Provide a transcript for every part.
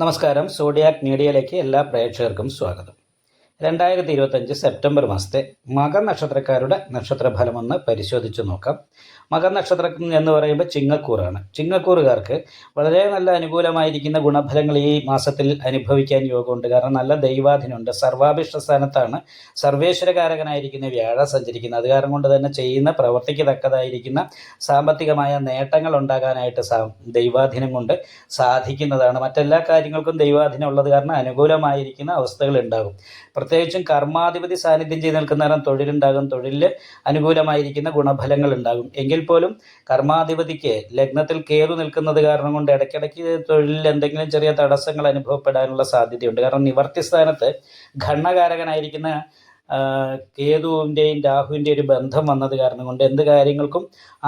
നമസ്കാരം. സോഡിയാക് മീഡിയയിലേക്ക് എല്ലാ പ്രേക്ഷകർക്കും സ്വാഗതം. രണ്ടായിരത്തി ഇരുപത്തഞ്ച് സെപ്റ്റംബർ മാസത്തെ മകനക്ഷത്രക്കാരുടെ നക്ഷത്രഫലമൊന്ന് പരിശോധിച്ച് നോക്കാം. മകനക്ഷത്രം എന്ന് പറയുമ്പോൾ ചിങ്ങക്കൂറാണ്. ചിങ്ങക്കൂറുകാർക്ക് വളരെ നല്ല അനുകൂലമായിരിക്കുന്ന ഗുണഫലങ്ങൾ ഈ മാസത്തിൽ അനുഭവിക്കാൻ യോഗമുണ്ട്. കാരണം നല്ല ദൈവാധീനമുണ്ട്. സർവാഭിഷ്ട സ്ഥാനത്താണ് സർവേശ്വരകാരകനായിരിക്കുന്ന വ്യാഴ സഞ്ചരിക്കുന്നത്. അത് കൊണ്ട് തന്നെ ചെയ്യുന്ന പ്രവർത്തിക്ക് തക്കതായിരിക്കുന്ന സാമ്പത്തികമായ നേട്ടങ്ങൾ ഉണ്ടാകാനായിട്ട് ദൈവാധീനം കൊണ്ട് സാധിക്കുന്നതാണ്. മറ്റെല്ലാ കാര്യങ്ങൾക്കും ദൈവാധീനം ഉള്ളത് കാരണം അനുകൂലമായിരിക്കുന്ന അവസ്ഥകൾ ഉണ്ടാകും. പ്രത്യേകിച്ചും കർമാധിപതി സാന്നിധ്യം ചെയ്ത് നിൽക്കുന്ന നേരം തൊഴിലുണ്ടാകും. തൊഴിലിൽ അനുകൂലമായിരിക്കുന്ന ഗുണഫലങ്ങൾ ഉണ്ടാകും. എങ്കിൽ പോലും കർമാധിപതിക്ക് ലഗ്നത്തിൽ കേതു നിൽക്കുന്നത് കാരണം കൊണ്ട് ഇടയ്ക്കിടയ്ക്ക് തൊഴിലിൽ എന്തെങ്കിലും ചെറിയ തടസ്സങ്ങൾ അനുഭവപ്പെടാനുള്ള സാധ്യതയുണ്ട്. കാരണം നിവർത്തി സ്ഥാനത്ത് ഘണ്ണകാരകനായിരിക്കുന്ന കേതുവിന്റെയും രാഹുവിന്റെയും ഒരു ബന്ധം വന്നത് കാരണം കൊണ്ട് എന്ത് കാര്യങ്ങൾക്കും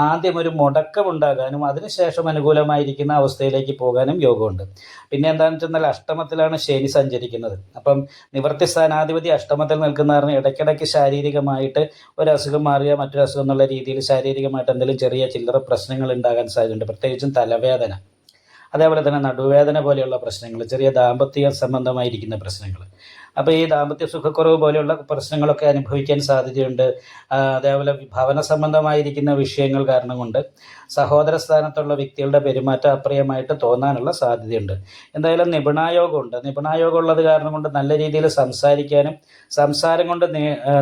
ആദ്യം ഒരു മുടക്കം മുടക്കമുണ്ടാകാനും അതിനുശേഷം അനുകൂലമായിരിക്കുന്ന അവസ്ഥയിലേക്ക് പോകാനും യോഗമുണ്ട്. പിന്നെ എന്താണെന്ന് വെച്ചാൽ അഷ്ടമത്തിലാണ് ശനി സഞ്ചരിക്കുന്നത്. അപ്പം നിവർത്തി സ്ഥാനാധിപതി അഷ്ടമത്തിൽ നിൽക്കുന്ന കാരണം ഇടയ്ക്കിടയ്ക്ക് ശാരീരികമായിട്ട് ഒരു അസുഖം മാറിയ മറ്റൊരു അസുഖം എന്നുള്ള രീതിയിൽ ശാരീരികമായിട്ട് എന്തെങ്കിലും ചെറിയ ചില്ലറ പ്രശ്നങ്ങൾ ഉണ്ടാകാൻ സാധ്യതയുണ്ട്. പ്രത്യേകിച്ചും തലവേദന. അതേപോലെ തന്നെ നടുവേദന പോലെയുള്ള പ്രശ്നങ്ങൾ ചെറിയ ദാമ്പത്യ സംബന്ധമായിരിക്കുന്ന പ്രശ്നങ്ങൾ. അപ്പോൾ ഈ ദാമ്പത്യ സുഖക്കുറവ് പോലെയുള്ള പ്രശ്നങ്ങളൊക്കെ അനുഭവിക്കാൻ സാധ്യതയുണ്ട്. അതേപോലെ ഭവന സംബന്ധമായിരിക്കുന്ന വിഷയങ്ങൾ കാരണം കൊണ്ട് സഹോദര സ്ഥാനത്തുള്ള വ്യക്തികളുടെ പെരുമാറ്റം അപ്രിയമായിട്ട് തോന്നാനുള്ള സാധ്യതയുണ്ട്. എന്തായാലും നിപുണായോഗമുണ്ട്. നിപുണായോഗം ഉള്ളത് കാരണം കൊണ്ട് നല്ല രീതിയിൽ സംസാരിക്കാനും സംസാരം കൊണ്ട്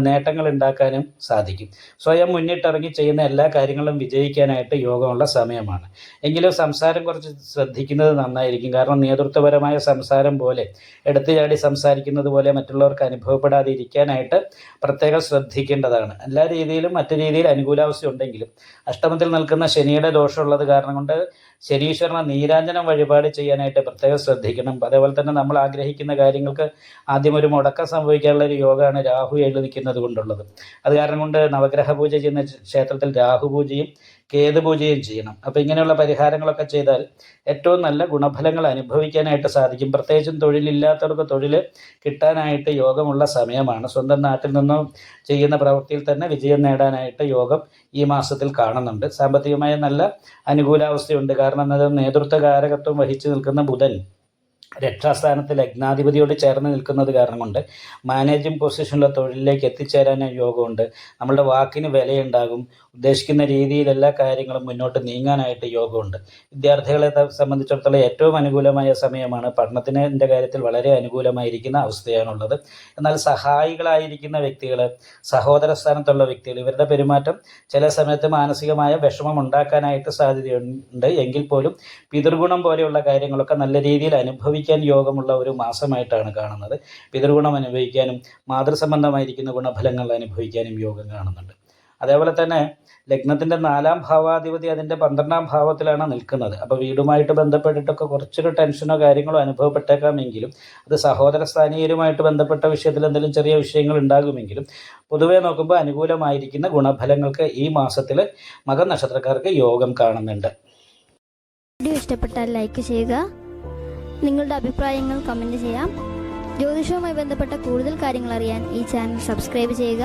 നേട്ടങ്ങൾ ഉണ്ടാക്കാനും സാധിക്കും. സ്വയം മുന്നിട്ടിറങ്ങി ചെയ്യുന്ന എല്ലാ കാര്യങ്ങളും വിജയിക്കാനായിട്ട് യോഗമുള്ള സമയമാണ്. എങ്കിലും സംസാരം കുറച്ച് ശ്രദ്ധിക്കുന്നത് നന്നായിരിക്കും. കാരണം നേതൃത്വപരമായ സംസാരം പോലെ എടുത്തു ചാടി സംസാരിക്കുന്നത് പോലെ മറ്റുള്ളവർക്ക് അനുഭവപ്പെടാതെ ഇരിക്കാനായിട്ട് പ്രത്യേകം ശ്രദ്ധിക്കേണ്ടതാണ്. എല്ലാ രീതിയിലും മറ്റു രീതിയിൽ അനുകൂലാവസ്ഥ ഉണ്ടെങ്കിലും അഷ്ടമത്തിൽ നിൽക്കുന്ന ശനിയുടെ ദോഷമുള്ളത് കാരണം കൊണ്ട് ശനീശ്വരനെ നീരാഞ്ജനം വഴിപാട് ചെയ്യാനായിട്ട് പ്രത്യേകം ശ്രദ്ധിക്കണം. അതേപോലെ തന്നെ നമ്മൾ ആഗ്രഹിക്കുന്ന കാര്യങ്ങൾക്ക് ആദ്യം ഒരു മുടക്കം സംഭവിക്കാനുള്ള ഒരു യോഗമാണ് രാഹു എഴുതി നിൽക്കുന്നത് കൊണ്ടുള്ളത്. അത് കാരണം കൊണ്ട് നവഗ്രഹ പൂജ ചെയ്യുന്ന ക്ഷേത്രത്തിൽ രാഹു പൂജയും കേതു പൂജയും ചെയ്യണം. അപ്പോൾ ഇങ്ങനെയുള്ള പരിഹാരങ്ങളൊക്കെ ചെയ്താൽ ഏറ്റവും നല്ല ഗുണഫലങ്ങൾ അനുഭവിക്കാനായിട്ട് സാധിക്കും. പ്രത്യേകിച്ചും തൊഴിലില്ലാത്തവർക്ക് തൊഴിൽ കിട്ടാനായിട്ട് യോഗമുള്ള സമയമാണ്. സ്വന്തം നാട്ടിൽ നിന്നും ചെയ്യുന്ന പ്രവൃത്തിയിൽ തന്നെ വിജയം നേടാനായിട്ട് യോഗം ഈ മാസത്തിൽ കാണുന്നുണ്ട്. സാമ്പത്തികമായ നല്ല അനുകൂലാവസ്ഥയുണ്ട്. കാരണം എന്നത് നേതൃത്വ കാരകത്വം വഹിച്ചു നിൽക്കുന്ന ബുധൻ രക്ഷാസ്ഥാനത്ത് ലഗ്നാധിപതിയോട് ചേർന്ന് നിൽക്കുന്നത് കാരണം കൊണ്ട് മാനേജിംഗ് പൊസിഷനിലെ തൊഴിലിലേക്ക് എത്തിച്ചേരാൻ യോഗമുണ്ട്. നമ്മളുടെ വാക്കിന് വിലയുണ്ടാകും. ഉദ്ദേശിക്കുന്ന രീതിയിൽ എല്ലാ കാര്യങ്ങളും മുന്നോട്ട് നീങ്ങാനായിട്ട് യോഗമുണ്ട്. വിദ്യാർത്ഥികളെ സംബന്ധിച്ചിടത്തോളം ഏറ്റവും അനുകൂലമായ സമയമാണ്. പഠനത്തിന്റെ കാര്യത്തിൽ വളരെ അനുകൂലമായിരിക്കുന്ന അവസ്ഥയാണുള്ളത്. എന്നാൽ സഹായികളായിരിക്കുന്ന വ്യക്തികൾ സഹോദര സ്ഥാനത്തുള്ള വ്യക്തികൾ ഇവരുടെ പെരുമാറ്റം ചില സമയത്ത് മാനസികമായ വിഷമം ഉണ്ടാക്കാനായിട്ട് സാധ്യതയുണ്ട്. എങ്കിൽ പോലും പിതൃഗുണം പോലെയുള്ള കാര്യങ്ങളൊക്കെ നല്ല രീതിയിൽ അനുഭവിക്കാൻ യോഗമുള്ള ഒരു മാസമായിട്ടാണ് കാണുന്നത്. പിതൃഗുണം അനുഭവിക്കാനും മാതൃസംബന്ധമായിരിക്കുന്ന ഗുണഫലങ്ങൾ അനുഭവിക്കാനും യോഗം കാണുന്നുണ്ട്. അതേപോലെ തന്നെ ലഗ്നത്തിന്റെ നാലാം ഭാവാധിപതി അതിന്റെ പന്ത്രണ്ടാം ഭാവത്തിലാണ് നിൽക്കുന്നത്. അപ്പോൾ വീടുമായിട്ട് ബന്ധപ്പെട്ടിട്ടൊക്കെ കുറച്ചൊരു ടെൻഷനോ കാര്യങ്ങളോ അനുഭവപ്പെട്ടേക്കാമെങ്കിലും അത് സഹോദര സ്ഥാനീയരുമായിട്ട് ബന്ധപ്പെട്ട വിഷയത്തിൽ എന്തെങ്കിലും ചെറിയ വിഷയങ്ങൾ ഉണ്ടാകുമെങ്കിലും പൊതുവേ നോക്കുമ്പോൾ അനുകൂലമായിരിക്കുന്ന ഗുണഫലങ്ങൾക്ക് ഈ മാസത്തിൽ മകൻ നക്ഷത്രക്കാർക്ക് യോഗം കാണുന്നുണ്ട്. വീഡിയോ ഇഷ്ടപ്പെട്ടാൽ ലൈക്ക് ചെയ്യുക. നിങ്ങളുടെ അഭിപ്രായങ്ങൾ കമന്റ് ചെയ്യാം. ജ്യോതിഷവുമായി ബന്ധപ്പെട്ട കൂടുതൽ കാര്യങ്ങൾ അറിയാൻ ഈ ചാനൽ സബ്സ്ക്രൈബ് ചെയ്യുക.